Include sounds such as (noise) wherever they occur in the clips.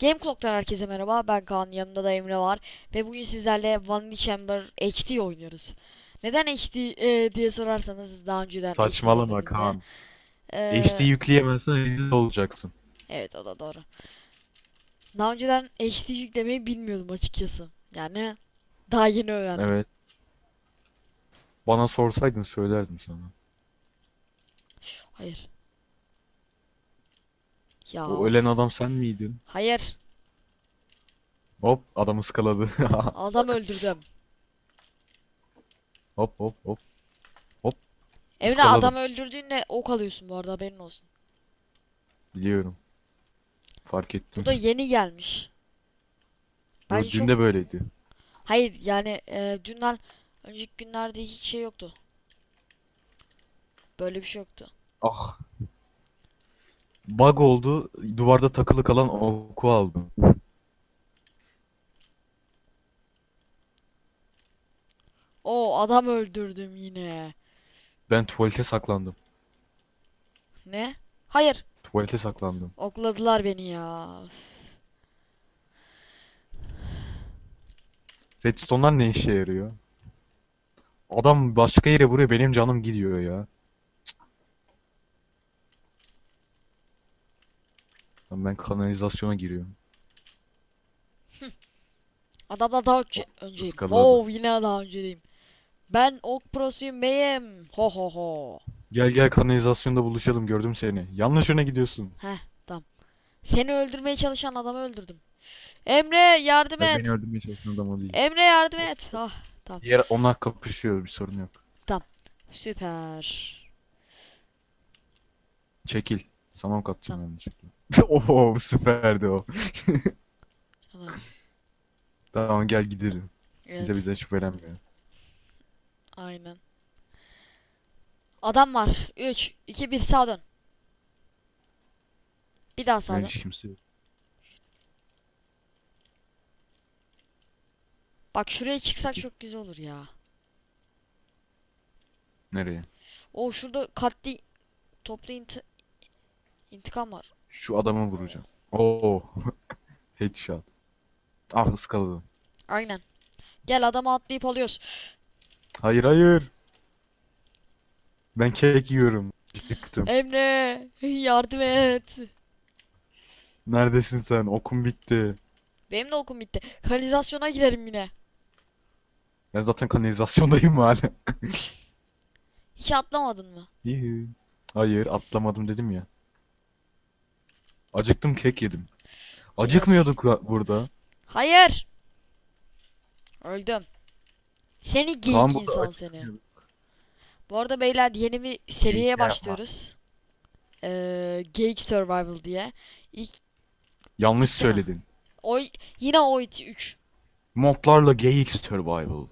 Game Clock'tan herkese merhaba. Ben Kaan, yanında da Emre var. Ve bugün sizlerle Vanilla Chamber HD oynuyoruz. Neden HD e, diye sorarsanız daha önceden Saçmalama. Kaan. E, HD yükleyemezsen rezil olacaksın. Evet o da doğru. Daha önceden HD yüklemeyi bilmiyordum açıkçası. Yani daha yeni öğrendim. Evet. Bana sorsaydın söylerdim sana. Hayır. Ya O ölen adam sen miydin? hayır. Hop adamı ıskaladı. (laughs) Adam öldürdüm. Hop hop hop. Emre Iskaladım. adam öldürdüğünde ok alıyorsun bu arada haberin olsun. Biliyorum. Fark ettim. Bu da yeni gelmiş. Bu Bence dün çok de böyleydi. Hayır yani e, dünden önceki günlerde hiç şey yoktu. Böyle bir şey yoktu. Ah. Bug oldu. Duvarda takılı kalan oku aldım. O adam öldürdüm yine. Ben tuvalete saklandım. Ne? Hayır. Tuvalete saklandım. Okladılar beni ya. Redstone'lar ne işe yarıyor? Adam başka yere vuruyor benim canım gidiyor ya. Lan Ben kanalizasyona giriyorum. (laughs) Adamla daha önce önceyim. ıskaladı. Wow yine daha önceyim. Ben ok prosuyum beyim. Ho ho ho. Gel gel kanalizasyonda buluşalım gördüm seni. Yanlış yöne gidiyorsun. Seni öldürmeye çalışan adamı öldürdüm. Emre yardım Ben et. beni öldürmeye çalışan adam o değil. Emre yardım et. Ah Diğer onlar kapışıyor bir sorun yok. süper. Çekil. Sana katacağım Tamam. yanlışlıkla. (laughs) Oho süperdi o. Canım. (laughs) Tamam gel gidelim. Evet. Kimse bizden şüphelenmiyor. Aynen. Adam var. 3, 2, 1 sağa dön. Bir daha sağa dön. hiç kimse yok. Bak şuraya çıksak çok güzel olur ya. Nereye? O şurada katli toplu inti intikam var. Şu adamı vuracağım. Oo. (laughs) Headshot. Ah ıskaladım. Aynen. Gel adamı atlayıp alıyoruz. Hayır hayır. Ben kek yiyorum. Çıktım. Emre yardım et. Neredesin sen? Okum bitti. Benim de okum bitti. Kanalizasyona girerim yine. Ben zaten kanalizasyondayım hala. Hiç atlamadın mı? Hayır atlamadım dedim ya. Acıktım kek yedim. Acıkmıyorduk ya- burada. Hayır. Öldüm. Seni geyik burada insan seni. acıkmıyorduk. Bu arada beyler yeni bir seriye yapma. başlıyoruz. Ee, Geek Survival diye. İlk Yanlış Değil mi? söyledin. (laughs) o yine o 3. Modlarla GX Survival.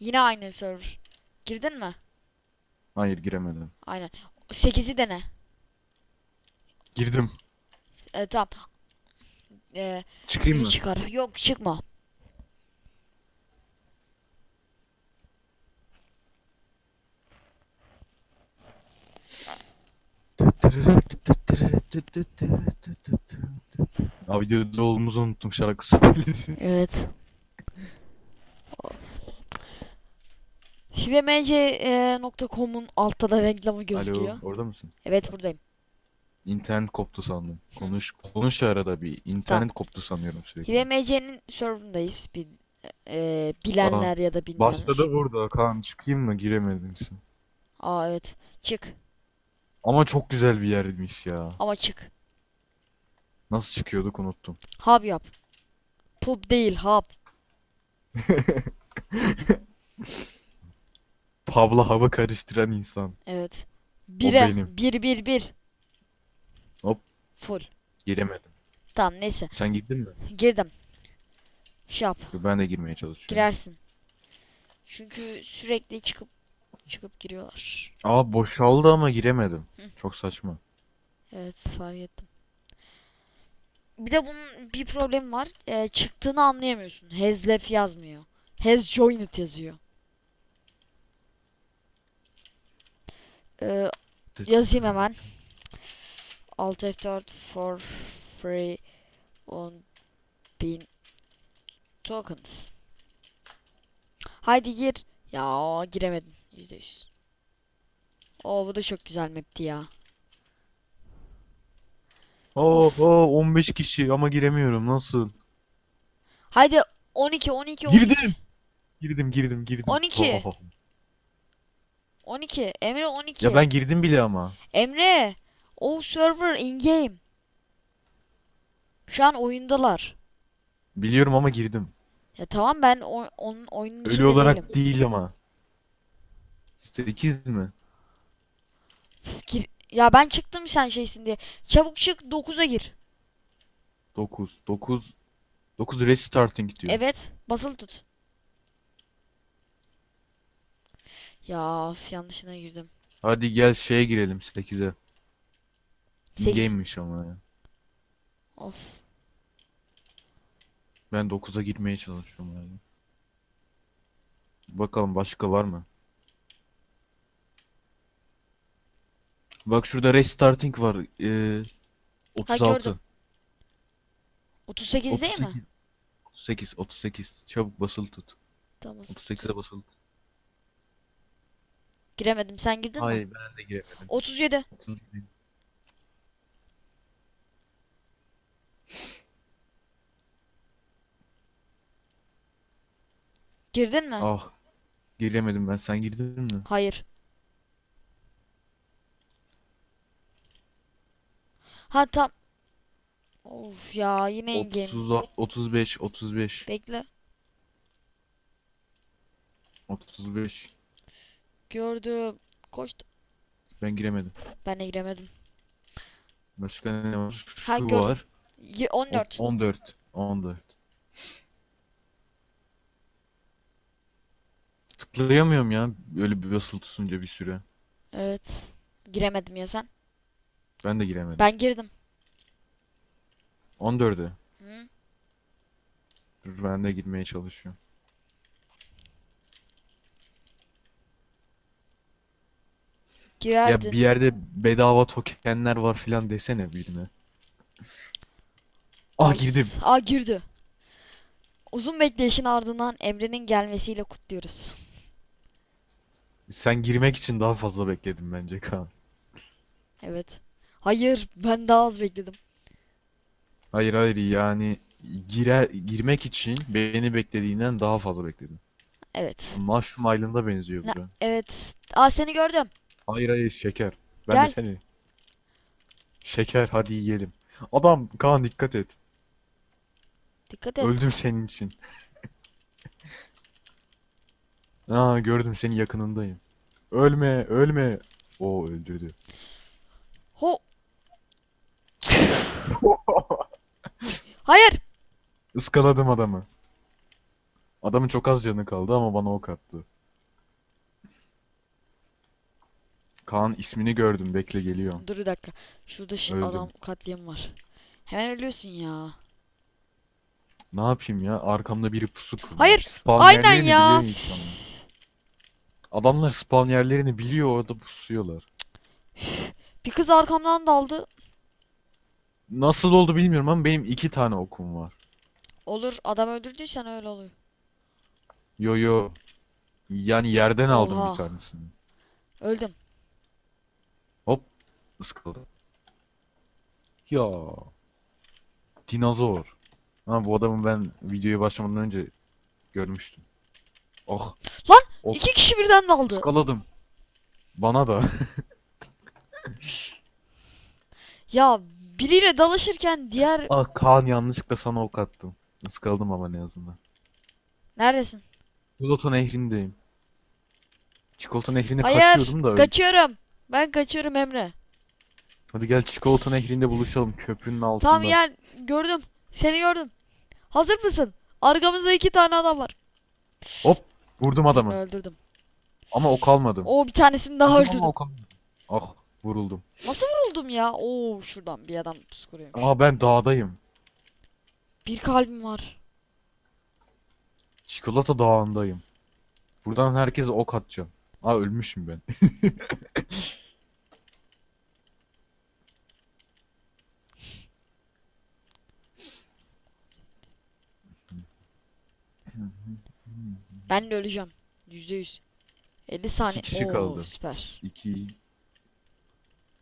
Yine aynı server. Girdin mi? Hayır giremedim. Aynen. 8'i dene. Girdim. Ee, tamam. Ee, Çıkayım mı? çıkar. Yok çıkma. Abi videoda olduğumuzu unuttum şarkı söyledi. Evet. hivemc.com'un altta da reklamı gözüküyor. Alo orada mısın? Evet buradayım. İnternet koptu sandım. Konuş konuş arada bir. İnternet koptu sanıyorum sürekli. HiveMC'nin serverındayız. Bil, e, bilenler ya da bilmeyenler. Başladı burada. Kaan çıkayım mı? Giremedin sen. Aa evet. Çık. Ama çok güzel bir yermiş ya. Ama çık. Nasıl çıkıyorduk unuttum. Hub yap. Pub değil hub. (laughs) Pavla hava karıştıran insan. Evet. Bire. benim. Bir bir bir. Full. Giremedim. Tamam neyse. Sen girdin mi? Girdim. Şey yap. Ben de girmeye çalışıyorum. Girersin. Çünkü sürekli çıkıp çıkıp giriyorlar. Aa boşaldı ama giremedim. Hı. Çok saçma. Evet fark ettim. Bir de bunun bir problemi var. Ee, çıktığını anlayamıyorsun. Has left yazmıyor. Has joined yazıyor. Ee, yazayım hemen. Alt F4 for free on Bin tokens. Haydi gir. Ya giremedim. Yüzde yüz. Oo bu da çok güzel map'ti ya. Oo, oo 15 kişi ama giremiyorum. Nasıl? Haydi 12 12 12. Girdim. Girdim, girdim, girdim. 12. Oh. 12. Emre 12. Ya ben girdim bile ama. Emre. O server in game. Şu an oyundalar. Biliyorum ama girdim. Ya tamam ben o, onun oyunun Ölü içinde olarak değilim. değil ama. 8 mi? Gir- Ya ben çıktım sen şeysin diye. Çabuk çık 9'a gir. 9. 9. 9 restarting diyor. Evet, basılı tut. Ya üf, yanlışına girdim. Hadi gel şeye girelim 8'e. Sekiz. Game'miş ama ya. Of. Ben 9'a girmeye çalışıyorum yani. Bakalım başka var mı? Bak şurada restarting var. Ee, 36. gördüm. 38 değil mi? 38, 38. Çabuk basılı tut. Tamam. 38'e basılı tut. Giremedim. Sen girdin mi? Hayır ben de giremedim. 37. 37. Girdin mi? Ah. Giremedim ben. Sen girdin mi? Hayır. Ha tam. Of ya yine in game. 30, 35, 35, Bekle. 35. Gördüm. Koştum. Ben giremedim. Ben de giremedim. Başka ne var? Ha, Şu gördüm. var. Ye- O- 14. 14. 14. Tıklayamıyorum ya öyle bir basılı tutunca bir süre. Evet. Giremedim ya sen. Ben de giremedim. Ben girdim. 14'e. Hı? Dur ben de girmeye çalışıyorum. Ya Girerdin. bir yerde bedava tokenler var filan desene birine. Ah girdim. Aa girdi. Uzun bekleyişin ardından Emre'nin gelmesiyle kutluyoruz. Sen girmek için daha fazla bekledim bence Kaan. Evet. Hayır, ben daha az bekledim. Hayır hayır yani girer girmek için beni beklediğinden daha fazla bekledim. Evet. Mushroom Island'a benziyor bura. Evet. Aa seni gördüm. Hayır hayır şeker. Ben de Gel. seni. Şeker hadi yiyelim. Adam Kaan dikkat et. Dikkat et. Öldüm senin için. (laughs) Aa gördüm senin yakınındayım. Ölme ölme. O öldürdü. Ho. Hayır. Iskaladım adamı. Adamın çok az canı kaldı ama bana ok attı. Kaan ismini gördüm bekle geliyorum. Dur bir dakika. Şurada Öldüm. adam katliam var. Hemen ölüyorsun ya. Ne yapayım ya? Arkamda biri pusu kurmuş. Hayır, Spawn aynen yerlerini ya. biliyor insanlar. Adamlar spawn yerlerini biliyor orada pusuyorlar. Bir kız arkamdan daldı. Nasıl oldu bilmiyorum ama benim iki tane okum var. Olur. Adam öldürdüysen öyle oluyor. Yo yo. Yani yerden aldım Oha. bir tanesini. Öldüm. Iskaladım. Ya. Dinozor. Ha bu adamı ben videoya başlamadan önce görmüştüm. Oh. Lan! Ok. İki kişi birden daldı. Iskaladım. Bana da. (laughs) Ya biriyle dalaşırken diğer... Ah Kaan yanlışlıkla sana ok attım. Iskaladım ama ne azından. Neredesin? Çikolata nehrindeyim. Çikolata nehrinde Hayır. kaçıyordum da öyle. Kaçıyorum. Ben kaçıyorum Emre. Hadi gel çikolata nehrinde buluşalım köprünün altında. Tamam gel. Gördüm. Seni gördüm. Hazır mısın? Arkamızda iki tane adam var. Vurdum adamı. Öldürdüm. Ama ok almadım. O bir tanesini daha ama öldürdüm. ok almadım. Ah vuruldum. Nasıl vuruldum ya? Oo şuradan bir adam psikoruyormuş. Aa ben dağdayım. Bir kalbim var. Çikolata dağındayım. Buradan herkese ok atacağım. Aa ölmüşüm ben. (laughs) Ben de öleceğim. Yüzde yüz. 50 saniye. kişi Oo, kaldı. süper. İki.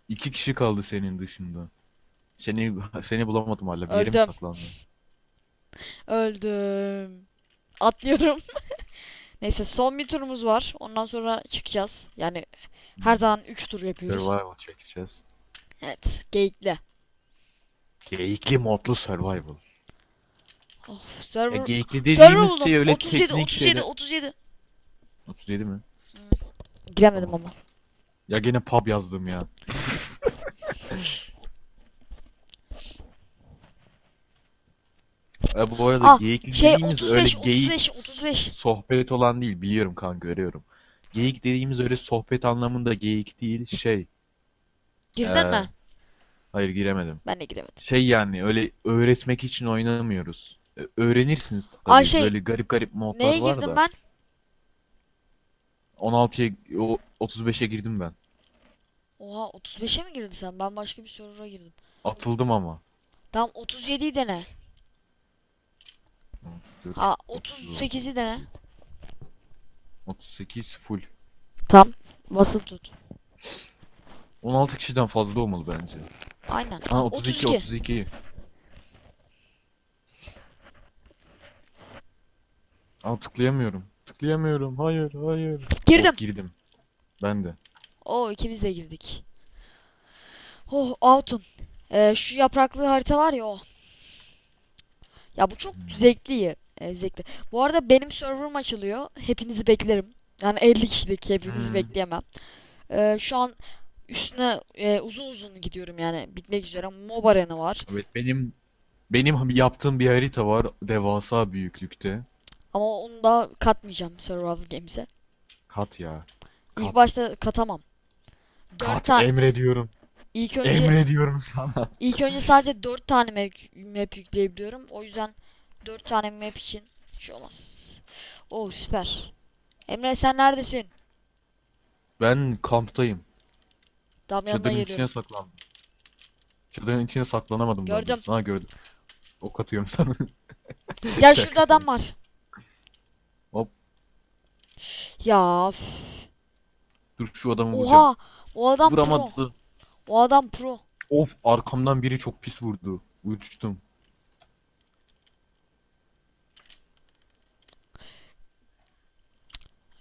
İki kişi kaldı senin dışında. Seni seni bulamadım hala. Bir yere mi Öldüm. saklandın? Öldüm. Atlıyorum. (laughs) Neyse son bir turumuz var. Ondan sonra çıkacağız. Yani her zaman 3 tur yapıyoruz. Survival çekeceğiz. Evet, geyikli. Geyikli modlu survival. Oh, Ya server geyikli server dediğimiz buldum. şey öyle 37 teknik 37 şeyler. 37. 37 mi? Giremedim ama. Ya gene pub yazdım ya. (laughs) E, bu arada Ah, geyikli Şey dediğimiz öyle 35 geyik 35 35. sohbet olan değil biliyorum kanka görüyorum. Geyik dediğimiz öyle sohbet anlamında geyik değil şey. Girdin Ee, mi? Hayır giremedim. Ben de giremedim. Şey yani öyle öğretmek için oynamıyoruz. Öğrenirsiniz Aa, tabii. şey, Böyle garip garip modlar Neye var girdim da. ben? 16'ya o 35'e girdim ben. Oha 35'e mi girdin sen? Ben başka bir server'a girdim. Atıldım ama. Tamam 37'yi dene. Ha 38'i dene. 38 full. Tam basılı tut. 16 kişiden fazla olmalı bence. Aynen. Ha 32 32. 32. Aa tıklayamıyorum. Tıklayamıyorum. Hayır, hayır. Girdim. Oh, girdim. Ben de. Oo ikimiz de girdik. Oh Autumn. Ee, şu yapraklı harita var ya o. Ya bu çok Hmm. zevkli. e, zevkli. Bu arada benim server'ım açılıyor. Hepinizi beklerim. Yani 50 kişilik hepinizi Hmm. bekleyemem. Ee, şu an üstüne e, uzun uzun gidiyorum yani bitmek üzere. Mob Arena var. Evet benim benim yaptığım bir harita var devasa büyüklükte. Ama onu da katmayacağım Survival Games'e. Kat ya. İlk Kat. başta katamam. Kat tane emrediyorum. ilk önce Emrediyorum sana. ilk önce sadece 4 tane map, map yükleyebiliyorum. O yüzden 4 tane map için şey olmaz. Oo süper. Emre sen neredesin? Ben kamptayım. Tam yanına Çadırın içine geliyorum. saklandım. Çadırın içine saklanamadım Gördüm. doğrusu. Ha gördüm. Ok atıyorum sana. Gel (laughs) şurada adam var. Ya üf. Dur şu adamı vuracağım. oha o adam pro. Vuramadı. O adam pro. Of arkamdan biri çok pis vurdu. Uçtum.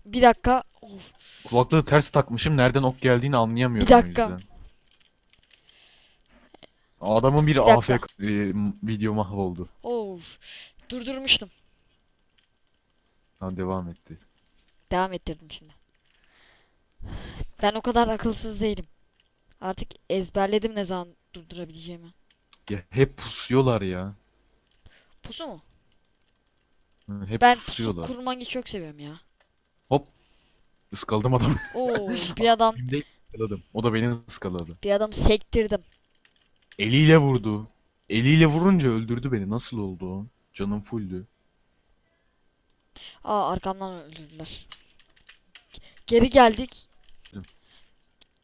Bir dakika. Of. Kulaklığı ters takmışım. Nereden ok geldiğini anlayamıyorum Bir o dakika. yüzden. Adamın biri Bir dakika. AFK e, video mahvoldu. Of. Durdurmuştum. Ha devam etti. Devam ettirdim şimdi. Ben o kadar akılsız değilim. Artık ezberledim ne zaman durdurabileceğimi. Ya, hep pusuyorlar ya. Pusu mu? Hı, Hep Ben pusu pusuyorlar. kurmayı çok seviyorum ya. Iskaladım adamı. (laughs) Oo, bir adam Benim değil, ıskaladım. O da beni ıskaladı. bir adam sektirdim. Eliyle vurdu. Eliyle vurunca öldürdü beni. Nasıl oldu o? Canım fulldü. Aa arkamdan öldürdüler. Geri geldik.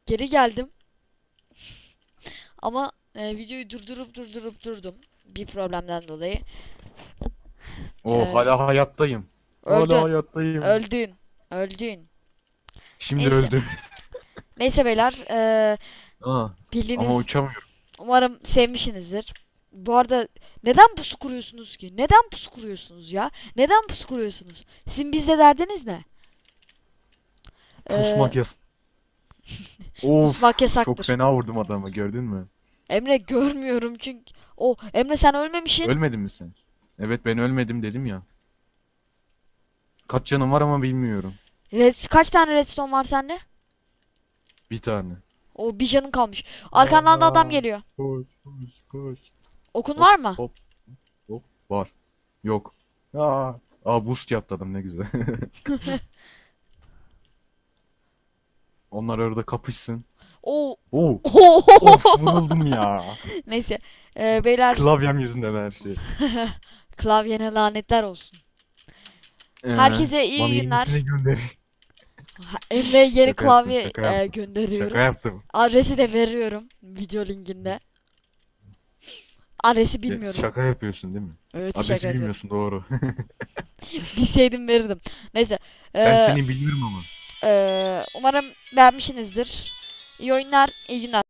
Geri geldim. Ama e, videoyu durdurup durdurup durdum. Bir problemden dolayı. Oh Ee, hala hayattayım. Öldün. Hala hayattayım. Öldün. Öldün. Şimdi Neyse. öldüm. (laughs) Neyse beyler. E, Aa, bildiğiniz ama uçamıyorum. Umarım sevmişsinizdir. Bu arada neden pusu kuruyorsunuz ki? Neden pusu kuruyorsunuz ya? Neden pusu kuruyorsunuz? Sizin bizde derdiniz ne? Ee, Pusmak yas. (laughs) Of, pusmak çok yasaktır. fena vurdum adamı gördün mü? Emre görmüyorum çünkü. O Emre sen ölmemişsin. Ölmedin mi sen? Evet ben ölmedim dedim ya. Kaç canım var ama bilmiyorum. Red, kaç tane redstone var sende? Bir tane. O bir canın kalmış. Arkandan da adam Aa. geliyor. Koş koş koş. Okun Hop, var mı? hop. Hop var. Yok. Aa, aa boost yaptı adam ne güzel. (laughs) (laughs) Onlar orada kapışsın. Oo. Oo, (laughs) of vuruldum ya. Neyse. Ee, beyler Klavyem yüzünden her şey. (laughs) klavyene lanetler olsun. Ee, Herkese iyi bana günler. Emre'ye yeni Şaka klavye yaptım, şaka e, yaptım. gönderiyoruz. Şaka yaptım. Adresi de veriyorum video linkinde. Adresi bilmiyorum. Şaka yapıyorsun değil mi? Evet Adresi şaka yapıyorum. bilmiyorsun doğru. (laughs) Bilseydim verirdim. Neyse. Ben Ee, seni biliyorum ama. Ee, umarım beğenmişsinizdir. İyi oyunlar, iyi günler.